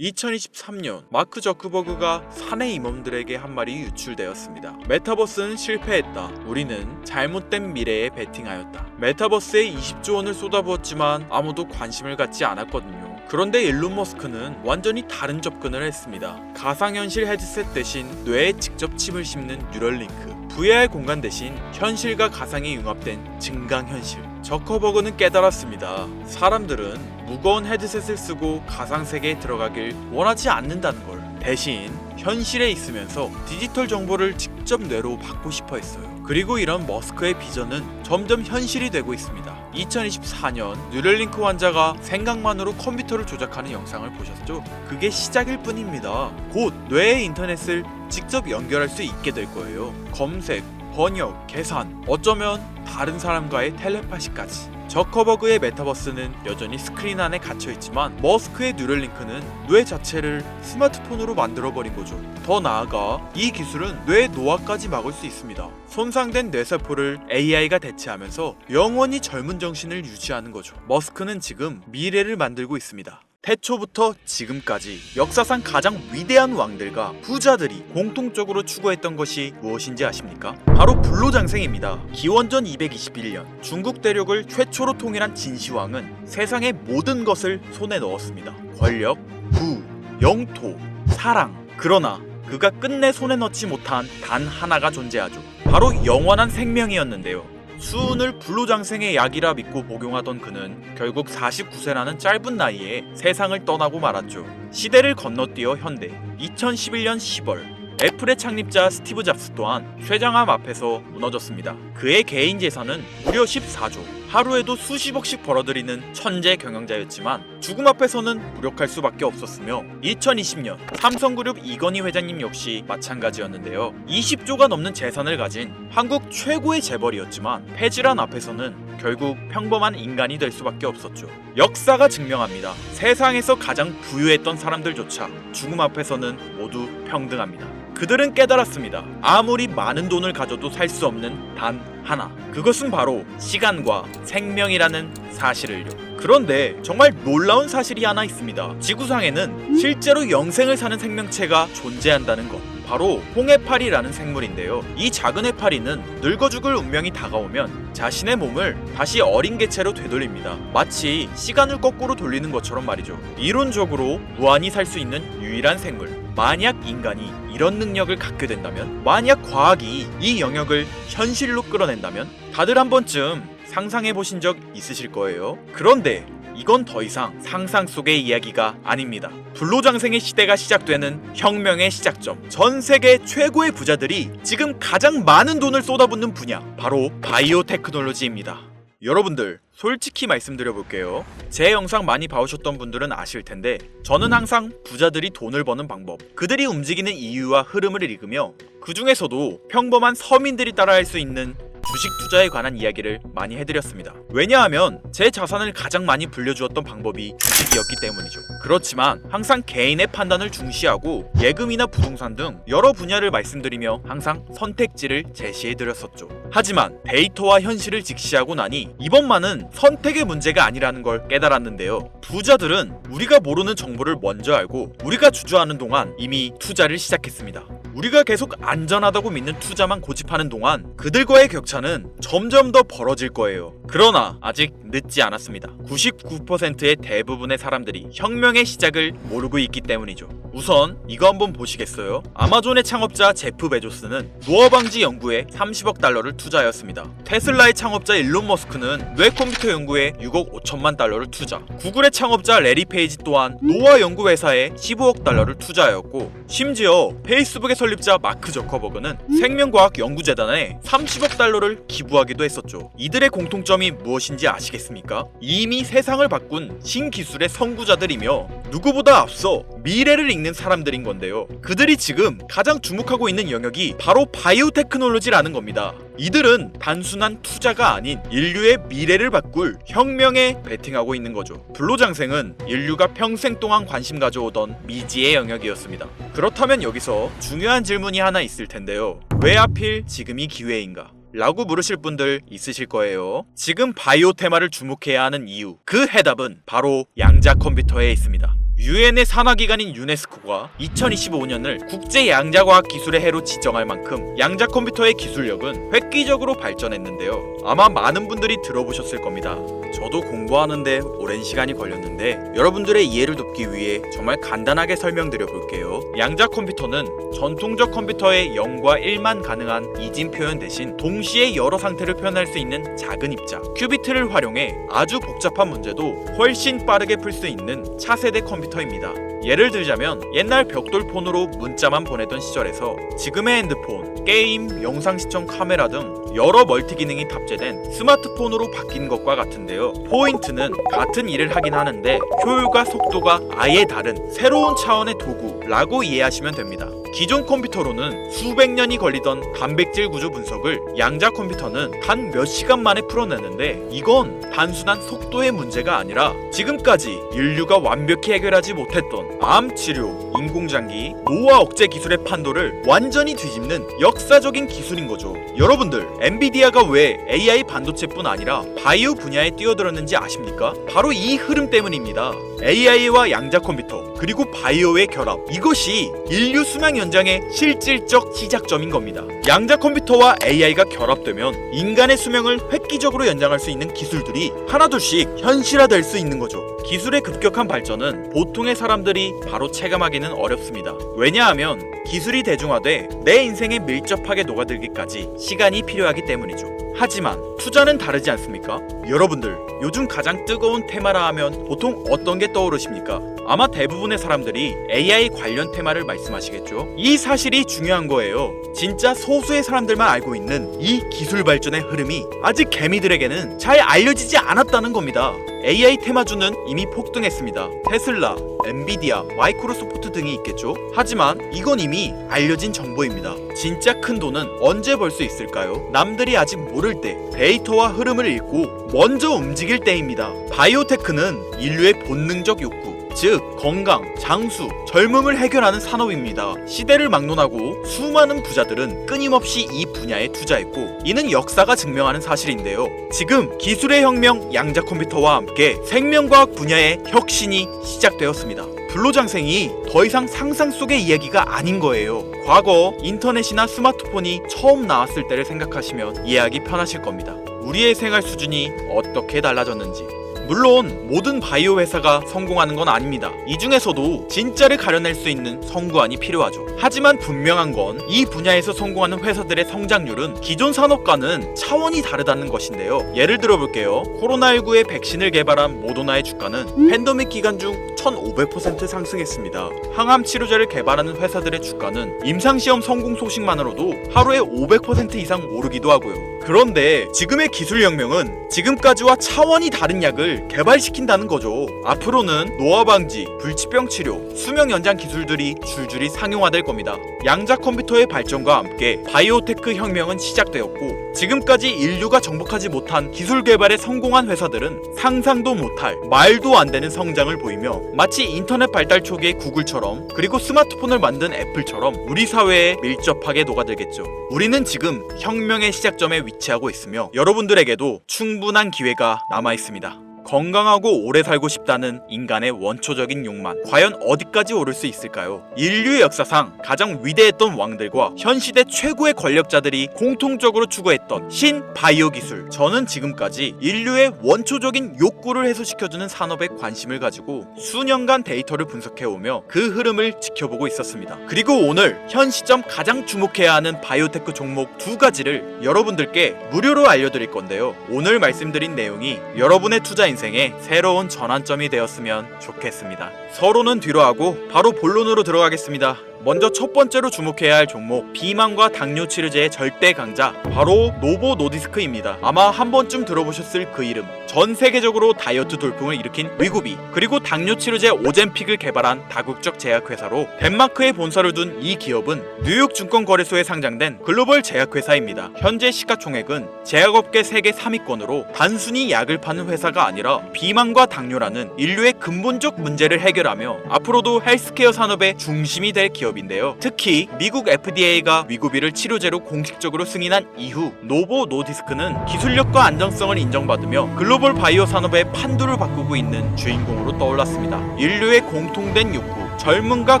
2023년 마크 저크버그가 사내 임원들에게 한 말이 유출되었습니다. 메타버스는 실패했다. 우리는 잘못된 미래에 베팅하였다. 메타버스에 20조 원을 쏟아부었지만 아무도 관심을 갖지 않았거든요. 그런데 일론 머스크는 완전히 다른 접근을 했습니다. 가상현실 헤드셋 대신 뇌에 직접 칩을 심는 뉴럴링크, VR 공간 대신 현실과 가상이 융합된 증강현실. 저커버그는 깨달았습니다. 사람들은 무거운 헤드셋을 쓰고 가상세계에 들어가길 원하지 않는다는 걸. 대신 현실에 있으면서 디지털 정보를 직접 뇌로 받고 싶어 했어요. 그리고 이런 머스크의 비전은 점점 현실이 되고 있습니다. 2024년 뉴럴링크 환자가 생각만으로 컴퓨터를 조작하는 영상을 보셨죠? 그게 시작일 뿐입니다. 곧 뇌의 인터넷을 직접 연결할 수 있게 될 거예요. 검색, 번역, 계산, 어쩌면 다른 사람과의 텔레파시까지. 저커버그의 메타버스는 여전히 스크린 안에 갇혀 있지만 머스크의 뉴럴링크는 뇌 자체를 스마트폰으로 만들어 버린 거죠. 더 나아가 이 기술은 뇌 노화까지 막을 수 있습니다. 손상된 뇌세포를 AI가 대체하면서 영원히 젊은 정신을 유지하는 거죠. 머스크는 지금 미래를 만들고 있습니다. 태초부터 지금까지 역사상 가장 위대한 왕들과 부자들이 공통적으로 추구했던 것이 무엇인지 아십니까? 바로 불로장생입니다. 기원전 221년 중국 대륙을 최초로 통일한 진시황은 세상의 모든 것을 손에 넣었습니다. 권력, 부, 영토, 사랑. 그러나 그가 끝내 손에 넣지 못한 단 하나가 존재하죠. 바로 영원한 생명이었는데요. 수은을 불로장생의 약이라 믿고 복용하던 그는 결국 49세라는 짧은 나이에 세상을 떠나고 말았죠. 시대를 건너뛰어 현대 2011년 10월 애플의 창립자 스티브 잡스 또한 쇠장암 앞에서 무너졌습니다. 그의 개인 재산은 무려 14조. 하루에도 수십억씩 벌어들이는 천재 경영자였지만 죽음 앞에서는 무력할 수밖에 없었으며 2020년 삼성그룹 이건희 회장님 역시 마찬가지였는데요. 20조가 넘는 재산을 가진 한국 최고의 재벌이었지만 폐질환 앞에서는 결국 평범한 인간이 될 수밖에 없었죠. 역사가 증명합니다. 세상에서 가장 부유했던 사람들조차 죽음 앞에서는 모두 평등합니다. 그들은 깨달았습니다. 아무리 많은 돈을 가져도 살 수 없는 단 하나. 그것은 바로 시간과 생명이라는 사실을요. 그런데 정말 놀라운 사실이 하나 있습니다. 지구상에는 실제로 영생을 사는 생명체가 존재한다는 것. 바로 홍해파리라는 생물인데요. 이 작은 해파리는 늙어 죽을 운명이 다가오면 자신의 몸을 다시 어린 개체로 되돌립니다. 마치 시간을 거꾸로 돌리는 것처럼 말이죠. 이론적으로 무한히 살 수 있는 유일한 생물. 만약 인간이 이런 능력을 갖게 된다면, 만약 과학이 이 영역을 현실로 끌어낸다면, 다들 한 번쯤 상상해 보신 적 있으실 거예요. 그런데 이건 더 이상 상상 속의 이야기가 아닙니다. 불로장생의 시대가 시작되는 혁명의 시작점. 전 세계 최고의 부자들이 지금 가장 많은 돈을 쏟아붓는 분야. 바로 바이오 테크놀로지입니다. 여러분들 솔직히 말씀드려 볼게요. 제 영상 많이 봐오셨던 분들은 아실 텐데 저는 항상 부자들이 돈을 버는 방법, 그들이 움직이는 이유와 흐름을 읽으며 그 중에서도 평범한 서민들이 따라할 수 있는 주식 투자에 관한 이야기를 많이 해드렸습니다. 왜냐하면 제 자산을 가장 많이 불려주었던 방법이 주식이었기 때문이죠. 그렇지만 항상 개인의 판단을 중시하고 예금이나 부동산 등 여러 분야를 말씀드리며 항상 선택지를 제시해드렸었죠. 하지만 데이터와 현실을 직시하고 나니 이번만은 선택의 문제가 아니라는 걸 깨달았는데요. 부자들은 우리가 모르는 정보를 먼저 알고 우리가 주저하는 동안 이미 투자를 시작했습니다. 우리가 계속 안전하다고 믿는 투자만 고집하는 동안 그들과의 격차는 점점 더 벌어질 거예요. 그러나 아직 늦지 않았습니다. 99%의 대부분의 사람들이 혁명의 시작을 모르고 있기 때문이죠. 우선 이거 한번 보시겠어요? 아마존의 창업자 제프 베조스는 노화 방지 연구에 30억 달러를 투자하였습니다. 테슬라의 창업자 일론 머스크는 뇌 컴퓨터 연구에 6억 5천만 달러를 투자. 구글의 창업자 레리 페이지 또한 노화 연구 회사에 15억 달러를 투자하였고 심지어 페이스북의 설립자 마크 저커버그는 생명과학 연구재단에 30억 달러를 기부하기도 했었죠. 이들의 공통점이 무엇인지 아시겠습니까? 이미 세상을 바꾼 신기술의 선구자들이며 누구보다 앞서 미래를 읽는 사람들인 건데요. 그들이 지금 가장 주목하고 있는 영역이 바로 바이오 테크놀로지라는 겁니다. 이들은 단순한 투자가 아닌 인류의 미래를 바꿀 혁명에 베팅하고 있는 거죠. 불로장생은 인류가 평생 동안 관심 가져오던 미지의 영역이었습니다. 그렇다면 여기서 중요한 질문이 하나 있을 텐데요. 왜 하필 지금이 기회인가? 라고 물으실 분들 있으실 거예요. 지금 바이오 테마를 주목해야 하는 이유. 그 해답은 바로 양자 컴퓨터에 있습니다. 유엔의 산하기관인 유네스코가 2025년을 국제 양자과학 기술의 해로 지정할 만큼 양자 컴퓨터의 기술력은 획기적으로 발전했는데요. 아마 많은 분들이 들어보셨을 겁니다. 저도 공부하는데 오랜 시간이 걸렸는데 여러분들의 이해를 돕기 위해 정말 간단하게 설명드려 볼게요. 양자 컴퓨터는 전통적 컴퓨터의 0과 1만 가능한 이진 표현 대신 동시에 여러 상태를 표현할 수 있는 작은 입자 큐비트를 활용해 아주 복잡한 문제도 훨씬 빠르게 풀 수 있는 차세대 컴퓨 터입니다. 예를 들자면 옛날 벽돌폰으로 문자만 보내던 시절에서 지금의 핸드폰, 게임, 영상 시청 카메라 등 여러 멀티 기능이 탑재된 스마트폰으로 바뀐 것과 같은데요. 포인트는 같은 일을 하긴 하는데 효율과 속도가 아예 다른 새로운 차원의 도구라고 이해하시면 됩니다. 기존 컴퓨터로는 수백 년이 걸리던 단백질 구조 분석을 양자 컴퓨터는 단 몇 시간 만에 풀어내는데 이건 단순한 속도의 문제가 아니라 지금까지 인류가 완벽히 해결하지 못했던 암 치료, 인공장기, 노화 억제 기술의 판도를 완전히 뒤집는 역사적인 기술인 거죠. 여러분들, 엔비디아가 왜 AI 반도체뿐 아니라 바이오 분야에 뛰어들었는지 아십니까? 바로 이 흐름 때문입니다. AI와 양자 컴퓨터, 그리고 바이오의 결합. 이것이 인류 수명 연장의 실질적 시작점인 겁니다. 양자 컴퓨터와 AI가 결합되면 인간의 수명을 획기적으로 연장할 수 있는 기술들이 하나둘씩 현실화될 수 있는 거죠. 기술의 급격한 발전은 보통의 사람들이 바로 체감하기는 어렵습니다. 왜냐하면 기술이 대중화돼 내 인생에 밀접하게 녹아들기까지 시간이 필요하기 때문이죠. 하지만 투자는 다르지 않습니까? 여러분들 요즘 가장 뜨거운 테마라 하면 보통 어떤 게 떠오르십니까? 아마 대부분의 사람들이 AI 관련 테마를 말씀하시겠죠? 이 사실이 중요한 거예요. 진짜 소수의 사람들만 알고 있는 이 기술 발전의 흐름이 아직 개미들에게는 잘 알려지지 않았다는 겁니다. AI 테마주는 이미 폭등했습니다. 테슬라, 엔비디아, 마이크로소프트 등이 있겠죠? 하지만 이건 이미 알려진 정보입니다. 진짜 큰 돈은 언제 벌 수 있을까요? 남들이 아직 모를 때 데이터와 흐름을 읽고 먼저 움직일 때입니다. 바이오테크는 인류의 본능적 욕구, 즉 건강, 장수, 젊음을 해결하는 산업입니다. 시대를 막론하고 수많은 부자들은 끊임없이 이 분야에 투자했고 이는 역사가 증명하는 사실인데요. 지금 기술의 혁명 양자 컴퓨터와 함께 생명과학 분야의 혁신이 시작되었습니다. 불로장생이 더 이상 상상 속의 이야기가 아닌 거예요. 과거 인터넷이나 스마트폰이 처음 나왔을 때를 생각하시면 이해하기 편하실 겁니다. 우리의 생활 수준이 어떻게 달라졌는지. 물론 모든 바이오 회사가 성공하는 건 아닙니다. 이 중에서도 진짜를 가려낼 수 있는 성구안이 필요하죠. 하지만 분명한 건 이 분야에서 성공하는 회사들의 성장률은 기존 산업과는 차원이 다르다는 것인데요. 예를 들어 볼게요. 코로나19의 백신을 개발한 모더나의 주가는 팬데믹 기간 중 1,500% 상승했습니다. 항암 치료제를 개발하는 회사들의 주가는 임상시험 성공 소식만으로도 하루에 500% 이상 오르기도 하고요. 그런데 지금의 기술 혁명은 지금까지와 차원이 다른 약을 개발시킨다는 거죠. 앞으로는 노화 방지, 불치병 치료, 수명 연장 기술들이 줄줄이 상용화될 겁니다. 양자 컴퓨터의 발전과 함께 바이오테크 혁명은 시작되었고 지금까지 인류가 정복하지 못한 기술 개발에 성공한 회사들은 상상도 못할 말도 안 되는 성장을 보이며 마치 인터넷 발달 초기의 구글처럼 그리고 스마트폰을 만든 애플처럼 우리 사회에 밀접하게 녹아들겠죠. 우리는 지금 혁명의 시작점에 위치하고 있으며 여러분들에게도 충분한 기회가 남아 있습니다. 건강하고 오래 살고 싶다는 인간의 원초적인 욕망. 과연 어디까지 오를 수 있을까요? 인류의 역사상 가장 위대했던 왕들과 현 시대 최고의 권력자들이 공통적으로 추구했던 신 바이오 기술. 저는 지금까지 인류의 원초적인 욕구를 해소시켜주는 산업에 관심을 가지고 수년간 데이터를 분석해오며 그 흐름을 지켜보고 있었습니다. 그리고 오늘 현 시점 가장 주목해야 하는 바이오테크 종목 두 가지를 여러분들께 무료로 알려드릴 건데요. 오늘 말씀드린 내용이 여러분의 투자 인 생에 새로운 전환점이 되었으면 좋겠습니다. 서로는 뒤로 하고 바로 본론으로 들어가겠습니다. 먼저 첫 번째로 주목해야 할 종목 비만과 당뇨 치료제의 절대 강자 바로 노보 노디스크입니다. 아마 한 번쯤 들어보셨을 그 이름. 전 세계적으로 다이어트 돌풍을 일으킨 위고비 그리고 당뇨 치료제 오젠픽을 개발한 다국적 제약회사로 덴마크에 본사를 둔 이 기업은 뉴욕 증권거래소에 상장된 글로벌 제약회사입니다. 현재 시가총액은 제약업계 세계 3위권으로 단순히 약을 파는 회사가 아니라 비만과 당뇨라는 인류의 근본적 문제를 해결하며 앞으로도 헬스케어 산업의 중심이 될 기업. 기업인데요. 특히 미국 FDA가 위고비를 치료제로 공식적으로 승인한 이후 노보 노디스크는 기술력과 안정성을 인정받으며 글로벌 바이오 산업의 판도를 바꾸고 있는 주인공으로 떠올랐습니다. 인류의 공통된 욕구, 젊음과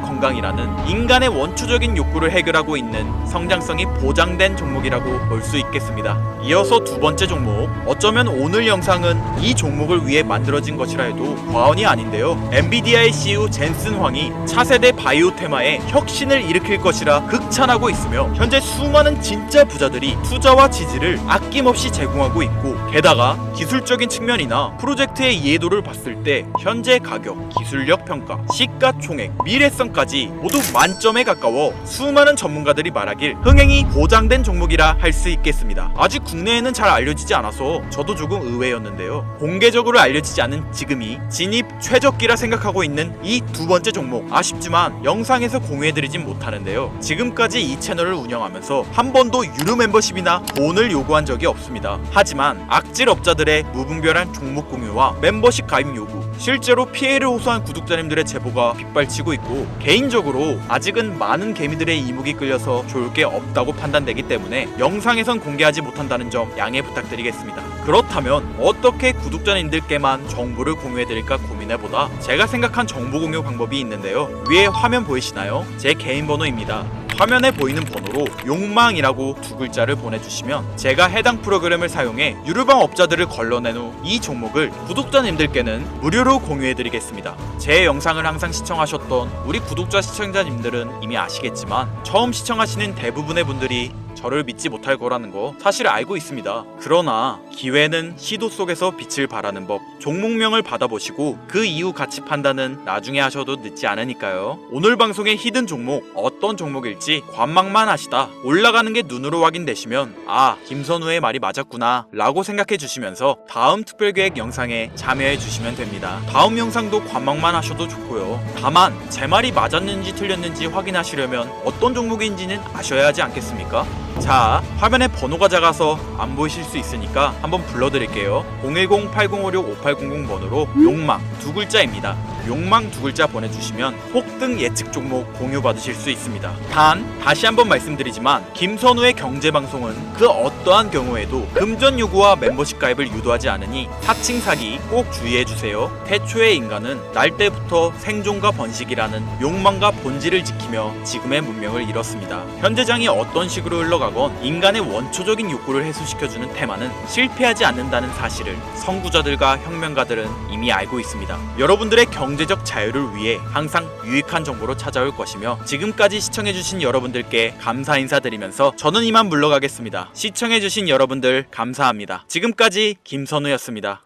건강이라는 인간의 원초적인 욕구를 해결하고 있는 성장성이 보장된 종목이라고 볼 수 있겠습니다. 이어서 두 번째 종목. 어쩌면 오늘 영상은 이 종목을 위해 만들어진 것이라 해도 과언이 아닌데요. 엔비디아의 CEO 젠슨 황이 차세대 바이오 테마에 혁신을 일으킬 것이라 극찬하고 있으며 현재 수많은 진짜 부자들이 투자와 지지를 아낌없이 제공하고 있고 게다가 기술적인 측면이나 프로젝트의 이해도를 봤을 때 현재 가격, 기술력 평가, 시가총액, 미래성까지 모두 만점에 가까워 수많은 전문가들이 말하길 흥행이 보장된 종목이라 할 수 있겠습니다. 아직 국내에는 잘 알려지지 않아서 저도 조금 의외였는데요. 공개적으로 알려지지 않은 지금이 진입 최적기라 생각하고 있는 이 두 번째 종목 아쉽지만 영상에서 공유해드리진 못하는데요. 지금까지 이 채널을 운영하면서 한 번도 유료 멤버십이나 돈을 요구한 적이 없습니다. 하지만 악질 업자들의 무분별한 종목 공유와 멤버십 가입 요구 실제로 피해를 호소한 구독자님들의 제보가 빗발 치고 있고 개인적으로 아직은 많은 개미들의 이목이 끌려서 좋을 게 없다고 판단되기 때문에 영상에선 공개하지 못한다는 점 양해 부탁드리겠습니다. 그렇다면 어떻게 구독자님들께만 정보를 공유해드릴까 고민해보다 제가 생각한 정보 공유 방법이 있는데요. 위에 화면 보이시나요? 제 개인 번호입니다. 화면에 보이는 번호로 욕망이라고 두 글자를 보내주시면 제가 해당 프로그램을 사용해 유료방 업자들을 걸러낸 후 이 종목을 구독자님들께는 무료로 공유해드리겠습니다. 제 영상을 항상 시청하셨던 우리 구독자 시청자님들은 이미 아시겠지만 처음 시청하시는 대부분의 분들이 저를 믿지 못할 거라는 거 사실 알고 있습니다. 그러나 기회는 시도 속에서 빛을 발하는 법. 종목명을 받아보시고 그 이후 가치 판단은 나중에 하셔도 늦지 않으니까요. 오늘 방송의 히든 종목 어떤 종목일지 관망만 하시다 올라가는 게 눈으로 확인되시면 아 김선우의 말이 맞았구나 라고 생각해 주시면서 다음 특별계획 영상에 참여해 주시면 됩니다. 다음 영상도 관망만 하셔도 좋고요. 다만 제 말이 맞았는지 틀렸는지 확인하시려면 어떤 종목인지는 아셔야 하지 않겠습니까? 자, 화면에 번호가 작아서 안 보이실 수 있으니까 한번 불러드릴게요. 010-8056-5800 번호로 욕망 두 글자입니다. 욕망 두 글자 보내주시면 폭등 예측 종목 공유 받으실 수 있습니다. 단, 다시 한번 말씀드리지만 김선우의 경제방송은 그 어떠한 경우에도 금전 요구와 멤버십 가입을 유도하지 않으니 사칭 사기 꼭 주의해 주세요. 태초의 인간은 날 때부터 생존과 번식이라는 욕망과 본질을 지키며 지금의 문명을 이뤘습니다. 현재장이 어떤 식으로 흘러가건 인간의 원초적인 욕구를 해소시켜주는 테마는 실패하지 않는다는 사실을 선구자들과 혁명가들은 이미 알고 있습니다. 여러분들의 경제적 자유를 위해 항상 유익한 정보로 찾아올 것이며 지금까지 시청해주신 여러분들께 감사 인사드리면서 저는 이만 물러가겠습니다. 시청해주신 여러분들 감사합니다. 지금까지 김선우였습니다.